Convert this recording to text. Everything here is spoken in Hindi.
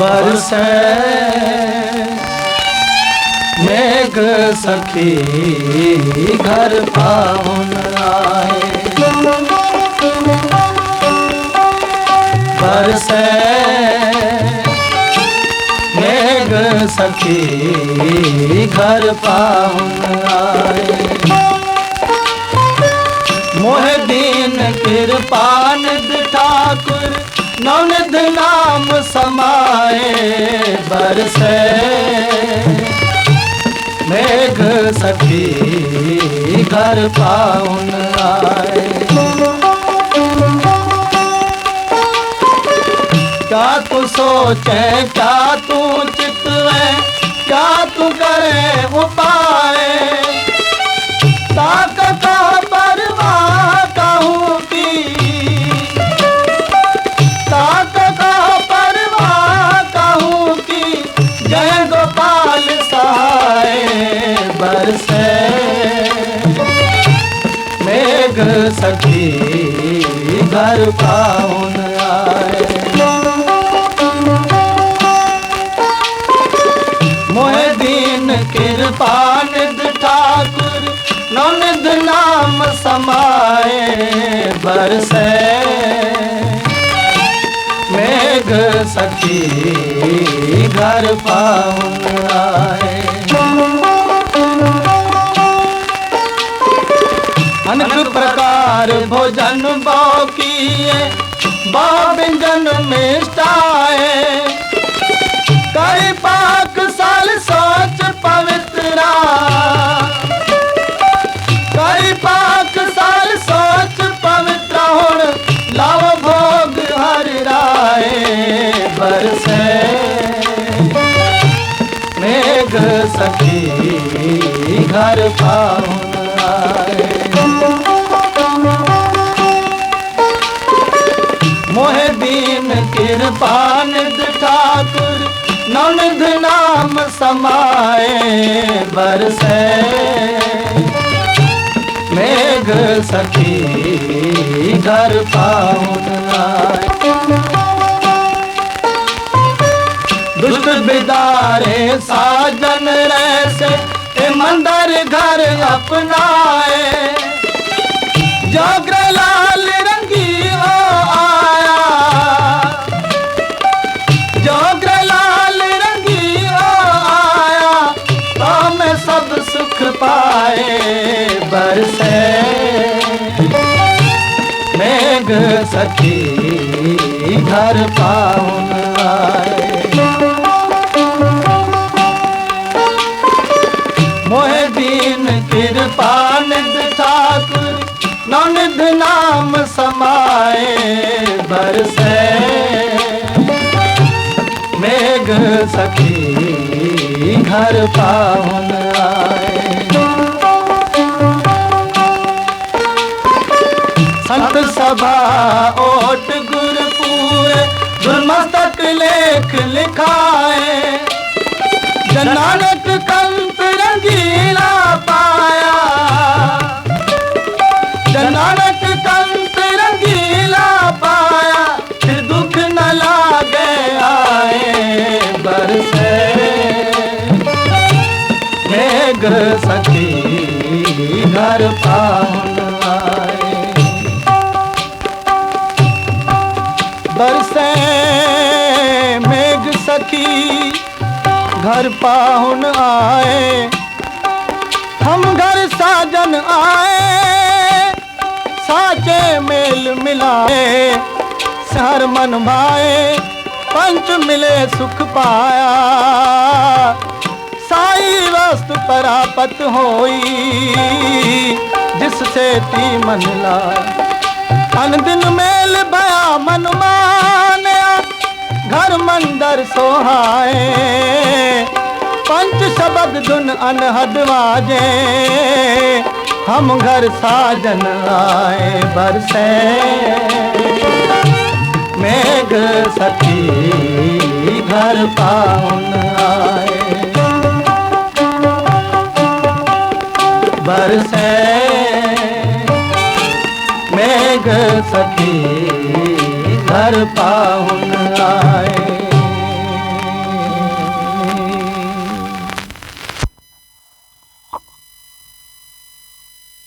बरसे। मेघ सखी, घर पाहुन आए। बरसे। मेघ सखी, घर पाहुन आए। मोह दीन कृपान ठाकुर नवनिध नाम समाए बरसे। मेघ सखी घर पाउन आए। क्या तू सोचे, क्या तू चितवे, क्या तू करे उपाय? सखी घर पाउन आए मोह दीन कृपान ठाकुर नौनिध नाम समाए बरसे मेघ सखी घर पाउन आए अनेक प्रकार भोजन बाकी बाबिंजन मिष्टाए। कई पाक साल सोच पवित्रा कई पाक साल सोच पवित्र होण लाव भोग हर राय बरसे। मेघ सखी घर पाउन ਗੋਬਿੰਦ ਨਾਮ ਸਮਾਏ ਬਰਸੈ ਮੇਗ ਸਖੀ ਘਰ ਪਾਉਣ ਆਏ ਦੁਸ਼ਟ ਬਿਦਾਰੇ ਸਾਜਨ ਰਹਿਸੇ ਇਮਾਨਦਾਰ ਘਰ ਅਪਨਾਏ ਜਾਗਰ ਆਏ ਬਰਸੇ ਮੇਗ ਸਖੀ ਘਰ ਪਾਉਣ ਆਏ ਮੋਹਿ ਦੀਨ ਕਿਰਪਾ ਨਿਦ ਠਾਕੁਰ ਨਨਦ ਨਾਮ ਸਮਾਏ ਬਰਸੇ ਮੇਗ ਸਖੀ ਘਰ ਪਾਉਣ ਆਏ ਓਟ ਗੁਰ ਪੂਰੇ ਗੁਰਮਸਤਕ ਲੇਖ ਲਿਖਾਏ। ਜਨਾਨਕ ਕੰਤ ਰੰਗੀਲਾ ਪਾਇਆ। ਜਨਾਨਕ ਕੰਤ ਰੰਗੀਲਾ ਪਾਇਆ। ਫਿਰ ਦੁੱਖ ਨ ਲਾਗੇ ਆਏ ਬਰਸੇ। ਮੇਗ ਸਖੀ ਘਰ ਪਾਉਣ बरसे मेघ सखी, घर पाहुन आए। हम घर साजन आए, साचे मेल मिलाए, शहर मन भाए, पंच मिले सुख पाया। साई वस्तु परापत होई, जिससे ती मन ला। अन दिन मेल भया मन मंदर सोहाए, पंच शब्द धुन अनहद बाजे हम घर साजन आए बरसे। मेघ सखी घर पाउन आए। बरसे। मेघ सखी घर पाहुन आए।